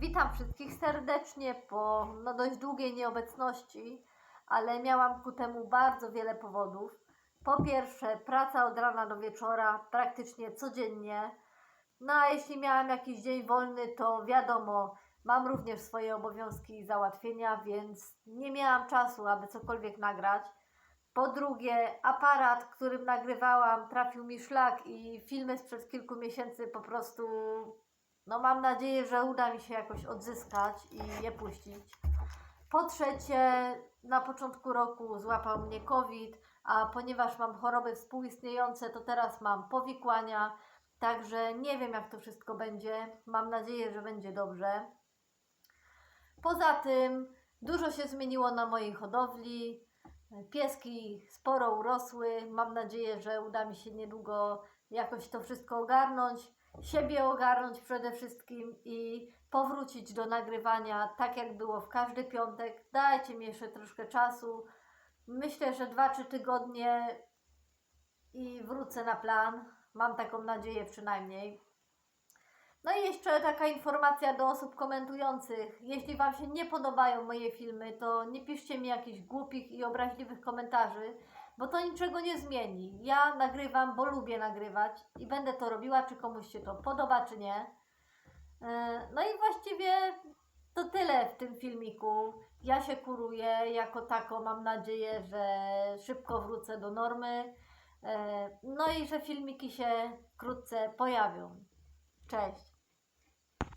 Witam wszystkich serdecznie po no, dość długiej nieobecności, ale miałam ku temu bardzo wiele powodów. Po pierwsze, praca od rana do wieczora, praktycznie codziennie. No a jeśli miałam jakiś dzień wolny, to wiadomo, mam również swoje obowiązki i załatwienia, więc nie miałam czasu, aby cokolwiek nagrać. Po drugie, aparat, którym nagrywałam, trafił mi szlak i filmy sprzed kilku miesięcy po prostu, no mam nadzieję, że uda mi się jakoś odzyskać i je puścić. Po trzecie, na początku roku złapał mnie COVID, a ponieważ mam choroby współistniejące, to teraz mam powikłania, także nie wiem jak to wszystko będzie. Mam nadzieję, że będzie dobrze. Poza tym dużo się zmieniło na mojej hodowli. Pieski sporo urosły. Mam nadzieję, że uda mi się niedługo jakoś to wszystko ogarnąć, siebie ogarnąć przede wszystkim i powrócić do nagrywania tak jak było w każdy piątek. Dajcie mi jeszcze troszkę czasu. Myślę, że 2-3 tygodnie i wrócę na plan. Mam taką nadzieję przynajmniej. No i jeszcze taka informacja do osób komentujących. Jeśli Wam się nie podobają moje filmy, to nie piszcie mi jakichś głupich i obraźliwych komentarzy, bo to niczego nie zmieni. Ja nagrywam, bo lubię nagrywać i będę to robiła, czy komuś się to podoba, czy nie. E, No i właściwie to tyle w tym filmiku. Ja się kuruję jako tako. Mam nadzieję, że szybko wrócę do normy. E, No i że filmiki się wkrótce pojawią. Cześć!